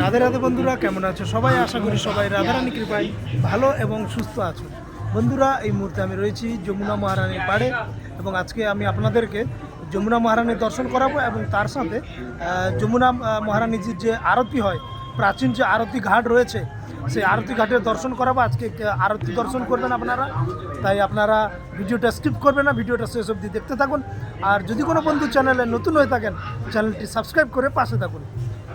রাধে রাধে বন্ধুরা, কেমন আছো সবাই? আশা করি সবাই রাধারানী কৃপায় ভালো এবং সুস্থ আছো। বন্ধুরা, এই মুহূর্তে আমি রয়েছি যমুনা মহারানীর পাড়ে এবং আজকে আমি আপনাদেরকে যমুনা মহারানীর দর্শন করাবো এবং তার সাথে যমুনা মহারানীজির যে আরতি হয়, প্রাচীন যে আরতি ঘাট রয়েছে, সেই আরতি ঘাটের দর্শন করাবো। আজকে আরতি দর্শন করবেন আপনারা, তাই আপনারা ভিডিওটা স্কিপ করবেন না, ভিডিওটা শেষ অবধি দেখতে থাকুন। আর যদি কোনো বন্ধু চ্যানেলে নতুন হয়ে থাকেন, চ্যানেলটি সাবস্ক্রাইব করে পাশে থাকুন।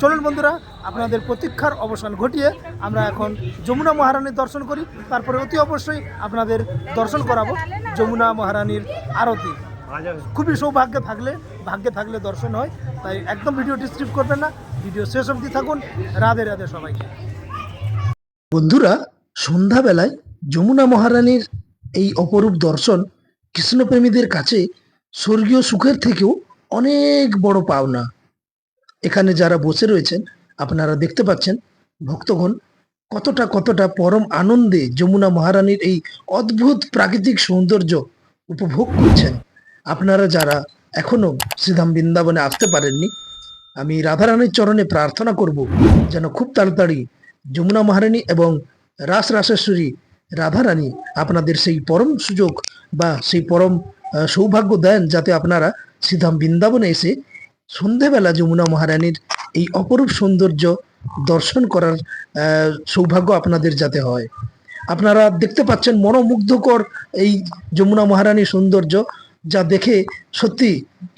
চলুন বন্ধুরা, আপনাদের প্রতীক্ষার অবসান ঘটিয়ে আমরা এখন যমুনা মহারানীর দর্শন করি। তারপরে অতি অবশ্যই আপনাদের দর্শন করাবো যমুনা মহারানীর আরতি। খুবই সৌভাগ্যে থাকলে, ভাগ্যে থাকলে দর্শন হয়, তাই একদম ভিডিওটি স্কিপ করবেন না। ভিডিও শেষ অবধি থাকুন। রাধে রাধে সবাইকে। বন্ধুরা, সন্ধ্যাবেলায় যমুনা মহারানীর এই অপরূপ দর্শন কৃষ্ণপ্রেমীদের কাছে স্বর্গীয় সুখের থেকেও অনেক বড় পাওনা। এখানে যারা বসে রয়েছেন, আপনারা দেখতে পাচ্ছেন ভক্তগণ কতটা কতটা পরম আনন্দে যমুনা মহারানীর এই অদ্ভুত প্রাকৃতিক সৌন্দর্য উপভোগ করছেন। আপনারা যারা এখনও শ্রীধাম বৃন্দাবনে আসতে পারেননি, আমি রাধারানীর চরণে প্রার্থনা করব যেন খুব তাড়াতাড়ি যমুনা মহারানী এবং রাস রাসেশ্বরী রাধারানী আপনাদের সেই পরম সুযোগ বা সেই পরম সৌভাগ্য দেন যাতে আপনারা শ্রীধাম বৃন্দাবনে এসে সন্ধেবেলা যমুনা মহারানীর এই অপরূপ সৌন্দর্য দর্শন করার সৌভাগ্য আপনাদের যাতে হয়। আপনারা দেখতে পাচ্ছেন মনোমুগ্ধকর এই যমুনা মহারানীর সৌন্দর্য, যা দেখে সত্যি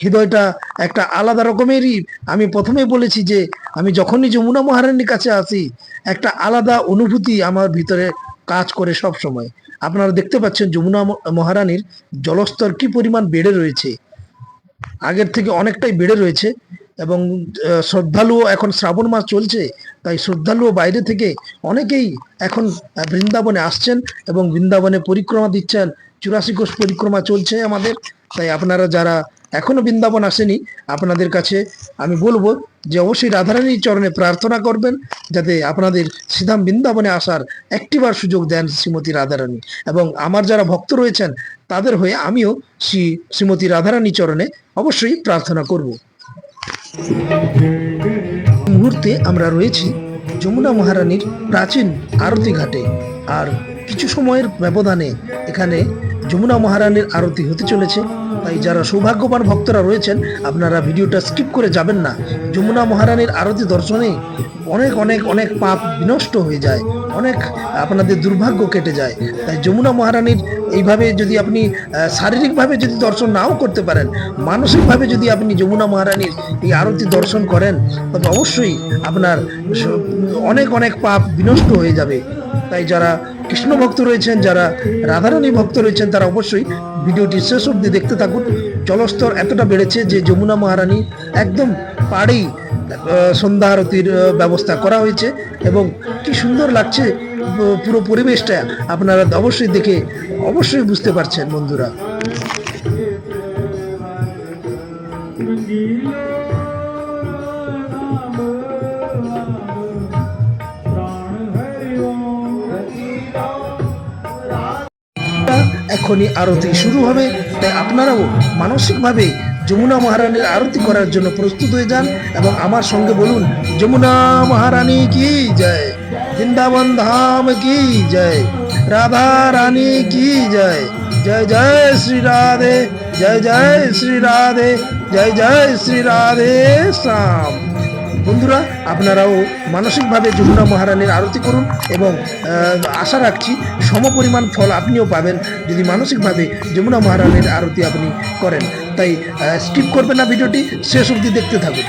হৃদয়টা একটা আলাদা রকমেরই। আমি প্রথমে বলেছি যে, আমি যখনই যমুনা মহারানীর কাছে আসি, একটা আলাদা অনুভূতি আমার ভিতরে কাজ করে সব সময় আপনারা দেখতে পাচ্ছেন যমুনা মহারানীর জলস্তর কি পরিমাণ বেড়ে রয়েছে। আগের থেকে অনেকটাই বেড়ে রয়েছে এবং শ্রদ্ধালুও এখন শ্রাবণ মাস চলছে, তাই শ্রদ্ধালুও বাইরে থেকে অনেকেই এখন বৃন্দাবনে আসছেন এবং বৃন্দাবনে পরিক্রমা দিচ্ছেন। চুরাশি কোষ পরিক্রমা চলছে আমাদের, তাই আপনারা যারা এখনও বৃন্দাবন আসেনি, আপনাদের কাছে আমি বলব যে অবশ্যই রাধারানীর চরণে প্রার্থনা করবেন, যাতে আপনাদের সিধাম বৃন্দাবনে আসার একটিবার সুযোগ দেন শ্রীমতী রাধারানী। এবং আমার যারা ভক্ত রয়েছেন তাদের হয়ে আমিও শ্রী শ্রীমতী রাধারানী চরণে অবশ্যই প্রার্থনা করব। মুহূর্তে আমরা রয়েছি যমুনা মহারানীর প্রাচীন আরতি ঘাটে আর কিছু সময়ের ব্যবধানে এখানে যমুনা মহারানীর আরতি হতে চলেছে। তাই যারা সৌভাগ্যবান ভক্তরা রয়েছেন, আপনারা ভিডিওটা স্কিপ করে যাবেন না। যমুনা মহারানীর আরতি দর্শনে অনেক অনেক অনেক পাপ বিনষ্ট হয়ে যায়। অনেক আপনাদের দুর্ভাগ্য কেটে যায়। তাই যমুনা মহারানীর এইভাবে যদি আপনি শারীরিকভাবে যদি দর্শন নাও করতে পারেন, মানসিকভাবে যদি আপনি যমুনা মহারানীর এই আরতি দর্শন করেন, তবে অবশ্যই আপনার অনেক অনেক পাপ বিনষ্ট হয়ে যাবে। তাই যারা কৃষ্ণ ভক্ত রয়েছেন, যারা রাধারানী ভক্ত রয়েছেন, তারা অবশ্যই ভিডিওটি শেষ অবধি দেখতে থাকুন। জলস্তর এতটা বেড়েছে যে যমুনা মহারানী একদম পাড়েই সন্ধ্যা আরতির ব্যবস্থা করা হয়েছে এবং কি সুন্দর লাগছে পুরো পরিবেশটা আপনারা অবশ্যই দেখে অবশ্যই বুঝতে পারছেন বন্ধুরা। এখনই আরতি শুরু হবে, তাই আপনারাও মানসিকভাবে যমুনা মহারানীর আরতি করার জন্য প্রস্তুত হয়ে যান এবং আমার সঙ্গে বলুন, যমুনা মহারানী কি জয়। বৃন্দাবন ধাম কি জয়? রাধা রানী কি জয়? জয় জয় শ্রী রাধে, জয় জয় শ্রী রাধে, জয় জয় শ্রী রাধে শ্যাম। বন্ধুরা, আপনারাও মানসিকভাবে যমুনা মহারানীর আরতি করুন এবং আশা রাখছি সমপরিমাণ ফল আপনিও পাবেন যদি মানসিকভাবে যমুনা মহারানীর আরতি আপনি করেন। তাই স্কিপ করবেন না ভিডিওটি, শেষ অবধি দেখতে থাকুন।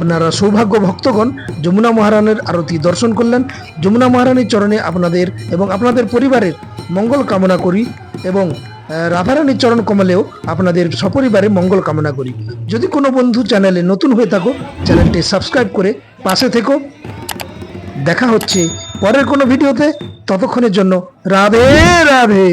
আপনারা সৌভাগ্য ভক্তগণ যমুনা মহারানের আরতি দর্শন করলেন। যমুনা মহারানীর চরণে আপনাদের এবং আপনাদের পরিবারের মঙ্গল কামনা করি এবং রাধারানীর চরণ কমলেও আপনাদের সপরিবারে মঙ্গল কামনা করি। যদি কোনো বন্ধু চ্যানেলে নতুন হয়ে থাকো, চ্যানেলটি সাবস্ক্রাইব করে পাশে থেকো। দেখা হচ্ছে পরের কোনো ভিডিওতে। ততক্ষণের জন্য রাধে রাধে।